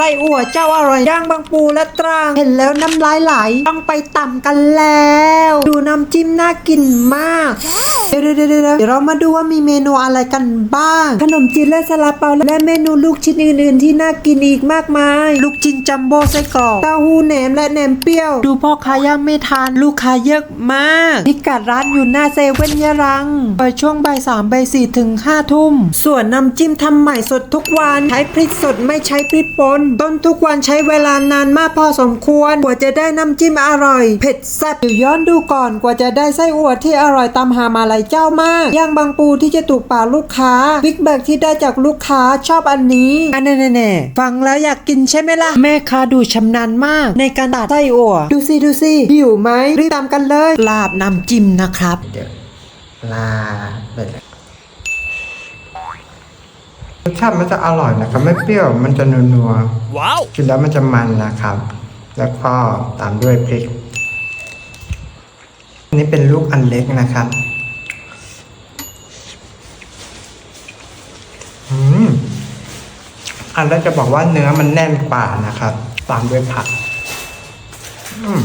ไส้อั่วเจ้าอร่อยย่างบางปูและตรังเห็นแล้วน้ำลายไหลต้องไปต่ำกันแล้ว ดูน้ำจิ้มน่ากินมาก เดี๋ยวเดี๋ยวเดี๋ยวเรามาดูว่ามีเมนูอะไรกันบ้าง ขนมจีนและซาลาเปาและเมนูลูกชิ้นอื่นๆ ที่น่ากินอีกมากมาย ลูกชิ้นจัมโบ้ไส้กรอกเต้าหู้แหนมและแหนมเปรี้ยว ดูพ่อค้าย่างไม่ทานลูกค้าเยอะมากพิกัดร้านอยู่หน้าเซเว่นยะรังเปิดช่วงบ่ายสามบ่ายสี่ถึงห้าทุ่ม ส่วนน้ำจิ้มทำใหม่สดทุกวันใช้พริกสดไม่ใช้พริกป่นต้นทุกวันใช้เวลานานมากพอสมควรกว่าจะได้น้ำจิ้มอร่อย เผ็ดแซ่บเดี๋ยวย้อนดูก่อนกว่าจะได้ไส้อั่วที่อร่อยตามหามาลายเจ้ามาก ย่างบางปูที่จะถูกปากลูกค้าบิ๊กแบกที่ได้จากลูกค้าชอบอันนี้ อันแน่แน่ๆฟังแล้วอยากกินใช่ไหมล่ะ แม่ค้าดูชำนาญมาก ในการตัดไส้อั่วดูสิดูสิหิวไหมรีบตามกันเลยลาบน้ำจิ้มนะครับ เดี๋ยวลาไปเลยรสชาติมันจะอร่อยนะครับ ไม่เปรี้ยวมันจะนัวๆว้าวกินแล้วมันจะมันนะครับ แล้วก็ตามด้วยพริกอันนี้เป็นลูกอันเล็กนะครับ อันแรกจะบอกว่าเนื้อมันแน่นกว่านะครับ ตามด้วยผักอืม